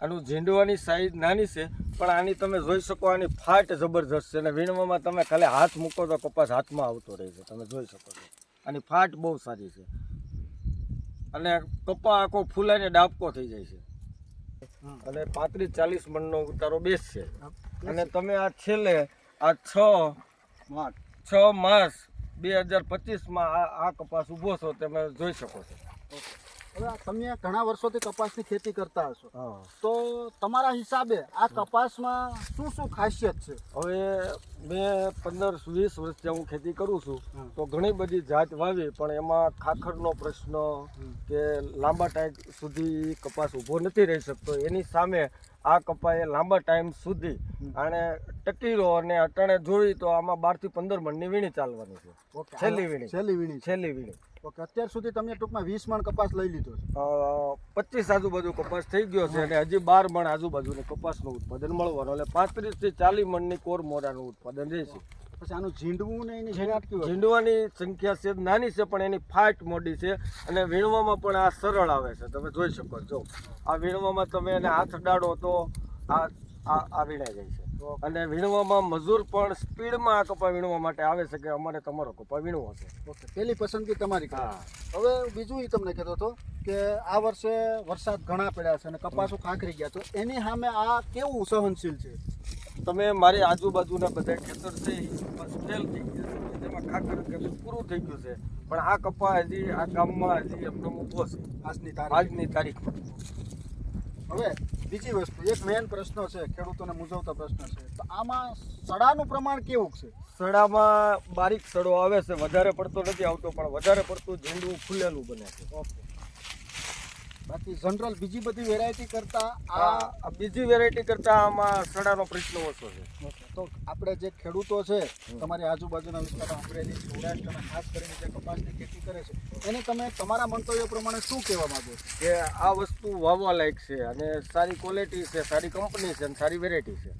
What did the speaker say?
આનું ઝીંડવાની સાઈઝ નાની છે પણ આની તમે જોઈ શકો આની ફાટ જબરજસ્ત છે અને વીણવામાં તમે ખાલી હાથ મૂકો તો કપાસ હાથમાં આવતો રહે છે તમે જોઈ શકો છો. આની ફાટ બહુ સારી છે. અને કપા આખો ફૂલાઈને ડાબકો થઈ જાય છે. અને પાંત્રીસ ચાલીસ મણનો ઉતારો બેસ છે. અને તમે આ છેલ્લે આ છ છ માસ બે હજાર પચીસમાં આ આ કપાસ ઊભો છો તમે જોઈ શકો છો. હવે તમે ઘણા વર્ષોથી કપાસની ખેતી કરતા હશો. તો તમારા હિસાબે આ કપાસમાં શું શું ખાસિયત છે? હવે મેં પંદર વીસ વર્ષથી હું ખેતી કરું છું. તો ઘણી બધી જાત વાવી પણ એમાં ખાખરનો પ્રશ્ન કે લાંબા ટાઈમ સુધી કપાસ ઊભો નથી રહી શકતો. એની સામે આ કપાએ લાંબા ટાઈમ સુધી. આને ટકી રહો અને અટાણે જોઈ તો આમાં બારથી પંદર મણની વીણી ચાલવાની છે. છેલ્લી વીણી. છેલ્લી વીણી છેલ્લી વીણી. ઓકે અત્યાર સુધી તમે ટૂંકમાં વીસ મણ કપાસ લઈ લીધો છે. પચીસ આજુબાજુ કપાસ થઈ ગયો છે અને હજી બાર મણ આજુબાજુને કપાસનું ઉત્પાદન મળવાનું. એટલે પાંત્રીસથી ચાલીસ મણની કોર મોરાનું ઉત્પાદન રહેશે. પછી આનું ઝીંડવું ને એની ઝીણાટ કેવી? ઝીંડવાની સંખ્યા છે નાની છે પણ એની ફાટ મોડી છે અને વીણવામાં પણ આ સરળ આવે છે. તમે જોઈ શકો છો. આ વીણવામાં તમે એને હાથ ડાળો તો આ આ આ વીણાઈ જાય છે. અને વીણવામાં મજૂર પણ સ્પીડમાં આ કપા વીણવા માટે આવે છે કે અમારે તમારો કપા વીણવો છે. ઓકે પહેલી પસંદગી તમારી હા. હવે બીજું એ તમને કહેતો હતો કે આ વર્ષે વરસાદ ઘણા પડ્યા છે અને કપાસો ખાંખરી ગયા તો એની સામે આ કેવું સહનશીલ છે? તમે મારી આજુબાજુના બધા ખેતર છે ફેલ થઈ ગયા છે. તેમાં ખાખર કે પૂરું થઈ ગયું છે. પણ આ કપા હજી આ ગામમાં હજી એમનો ઊભો છે. આજની તારીખ. આજની તારીખમાં હવે બીજી વસ્તુ એક મેઇન પ્રશ્ન છે ખેડૂતોને મૂંઝવતો પ્રશ્ન છે. તો આમાં સડાનું પ્રમાણ કેવું છે? સડામાં બારીક સડો આવે છે વધારે પડતો નથી આવતો પણ વધારે પડતું ઝીંડવું ફૂલેલું બને છે. ઓકે. જનરલ બીજી બધી વેરાયટી કરતા આ બીજી વેરાયટી કરતાં આમાં સડાનો પ્રશ્ન ઓછો છે. તો આપણે જે ખેડૂતો છે તમારી આજુબાજુના વિસ્તારમાં અમરેલી સૌરાષ્ટ્ર અને ખાસ કરીને જે કપાસની ખેતી કરે છે એને તમે તમારા મંતવ્ય પ્રમાણે શું કહેવા માંગો છો? કે આ વસ્તુ વાવવા લાયક છે અને સારી ક્વોલિટી છે સારી કંપની છે અને સારી વેરાયટી છે.